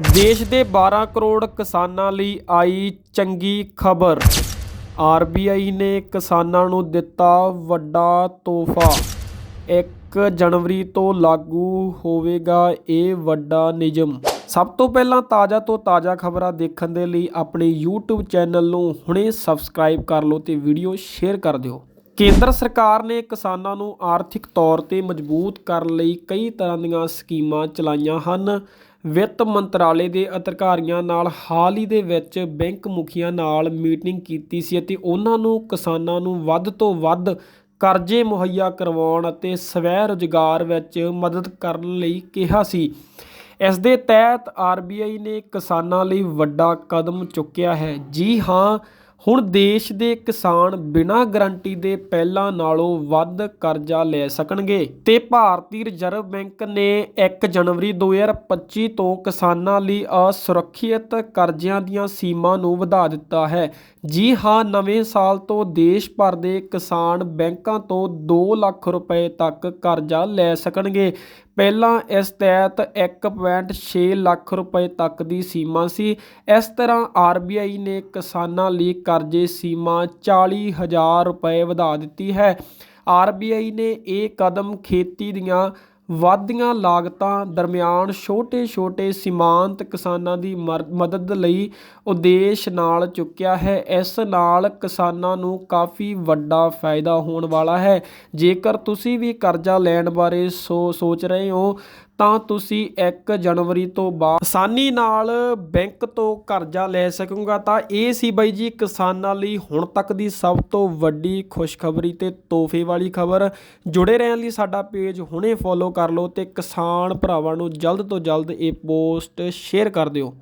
ਦੇਸ਼ ਦੇ 12 ਕਰੋੜ ਕਿਸਾਨਾਂ ਲਈ ਆਈ ਚੰਗੀ ਖਬਰ। ਆਰਬੀਆਈ ਨੇ ਕਿਸਾਨਾਂ ਨੂੰ ਦਿੱਤਾ ਵੱਡਾ ਤੋਹਫਾ। 1 ਜਨਵਰੀ ਤੋਂ ਲਾਗੂ ਹੋਵੇਗਾ ਇਹ ਵੱਡਾ ਨਿਯਮ। ਸਭ ਤੋਂ ਪਹਿਲਾਂ ਤਾਜ਼ਾ ਤੋਂ ਤਾਜ਼ਾ ਖਬਰਾਂ ਦੇਖਣ ਦੇ ਲਈ ਆਪਣੇ YouTube ਚੈਨਲ ਨੂੰ ਹੁਣੇ ਸਬਸਕ੍ਰਾਈਬ ਕਰ ਲਓ ਤੇ ਵੀਡੀਓ ਸ਼ੇਅਰ ਕਰ ਦਿਓ। ਕੇਂਦਰ ਸਰਕਾਰ ਨੇ ਕਿਸਾਨਾਂ ਨੂੰ ਆਰਥਿਕ ਤੌਰ ਤੇ ਮਜ਼ਬੂਤ ਕਰਨ ਲਈ ਕਈ ਤਰ੍ਹਾਂ ਦੀਆਂ ਸਕੀਮਾਂ ਚਲਾਈਆਂ ਹਨ। ਵਿੱਤ ਮੰਤਰਾਲੇ ਦੇ ਅਧਿਕਾਰੀਆਂ ਨਾਲ ਹਾਲ ਹੀ ਦੇ ਵਿੱਚ ਬੈਂਕ ਮੁਖੀਆਂ ਨਾਲ ਮੀਟਿੰਗ ਕੀਤੀ ਸੀ ਅਤੇ ਉਹਨਾਂ ਨੂੰ ਕਿਸਾਨਾਂ ਨੂੰ ਵੱਧ ਤੋਂ ਵੱਧ ਕਰਜ਼ੇ ਮੁਹੱਈਆ ਕਰਵਾਉਣ ਅਤੇ ਸਵੈ ਰੁਜ਼ਗਾਰ ਵਿੱਚ ਮਦਦ ਕਰਨ ਲਈ ਕਿਹਾ ਸੀ। ਇਸ ਦੇ ਤਹਿਤ ਆਰਬੀਆਈ ਨੇ ਕਿਸਾਨਾਂ ਲਈ ਵੱਡਾ ਕਦਮ ਚੁੱਕਿਆ ਹੈ। ਜੀ ਹਾਂ ਹੁਣ ਦੇਸ਼ ਦੇ ਕਿਸਾਨ ਬਿਨਾਂ ਗਾਰੰਟੀ ਦੇ ਪਹਿਲਾਂ ਨਾਲੋਂ ਵੱਧ ਕਰਜ਼ਾ ਲੈ ਸਕਣਗੇ ਤੇ ਭਾਰਤੀ ਰਿਜ਼ਰਵ ਬੈਂਕ ਨੇ 1 ਜਨਵਰੀ 2025 ਤੋਂ ਕਿਸਾਨਾਂ ਲਈ ਅਸੁਰੱਖਿਅਤ ਕਰਜ਼ਿਆਂ ਦੀਆਂ ਸੀਮਾ ਨੂੰ ਵਧਾ ਦਿੱਤਾ ਹੈ। ਜੀ ਹਾਂ, ਨਵੇਂ ਸਾਲ ਤੋਂ ਦੇਸ਼ ਭਰ ਦੇ ਕਿਸਾਨ ਬੈਂਕਾਂ ਤੋਂ 2 ਲੱਖ ਰੁਪਏ ਤੱਕ ਕਰਜ਼ਾ ਲੈ ਸਕਣਗੇ। ਪਹਿਲਾਂ ਇਸ ਤਹਿਤ 1.6 ਲੱਖ ਰੁਪਏ ਤੱਕ ਦੀ ਸੀਮਾ ਸੀ। ਇਸ ਤਰ੍ਹਾਂ ਆਰ ਬੀ ਆਈ ਨੇ ਕਿਸਾਨਾਂ ਲਈ ਕਰਜ਼ੇ ਸੀਮਾ ਚਾਲੀ ਹਜ਼ਾਰ ਰੁਪਏ ਵਧਾ ਦਿੱਤੀ ਹੈ। ਆਰ ਬੀ ਆਈ ਨੇ ਇਹ ਕਦਮ ਖੇਤੀ ਦੀਆਂ ਵਾਧੀਆਂ ਲਾਗਤਾਂ ਦਰਮਿਆਨ ਛੋਟੇ-ਛੋਟੇ ਸੀਮਾਂਤ ਕਿਸਾਨਾਂ ਦੀ ਮਦਦ ਲਈ ਉਦੇਸ਼ ਨਾਲ ਚੁੱਕਿਆ ਹੈ। ਇਸ ਨਾਲ ਕਿਸਾਨਾਂ ਨੂੰ ਕਾਫੀ ਵੱਡਾ ਫਾਇਦਾ ਹੋਣ ਵਾਲਾ ਹੈ। ਜੇਕਰ ਤੁਸੀਂ ਵੀ ਕਰਜ਼ਾ ਲੈਣ ਬਾਰੇ ਸੋ, ਸੋਚ ਰਹੇ ਹੋ ਤਾਂ ਤੁਸੀਂ 1 ਜਨਵਰੀ ਤੋਂ ਬਾਅਦ ਆਸਾਨੀ ਨਾਲ ਬੈਂਕ ਤੋਂ ਕਰਜ਼ਾ ਲੈ ਸਕੂਗਾ। ਤਾਂ ਇਹ ਸੀ ਬਾਈ ਜੀ ਕਿਸਾਨਾਂ ਲਈ ਹੁਣ ਤੱਕ ਦੀ ਸਭ ਤੋਂ ਵੱਡੀ ਖੁਸ਼ਖਬਰੀ ਤੇ ਤੋਹਫੇ ਵਾਲੀ ਖਬਰ। ਜੁੜੇ ਰਹਿਣ ਲਈ ਸਾਡਾ ਪੇਜ ਹੁਣੇ ਫੋਲੋ ਕਰ ਲਓ ਤੇ ਕਿਸਾਨ ਭਰਾਵਾਂ ਨੂੰ ਜਲਦ ਤੋਂ ਜਲਦ ਇਹ ਪੋਸਟ ਸ਼ੇਅਰ ਕਰ ਦਿਓ।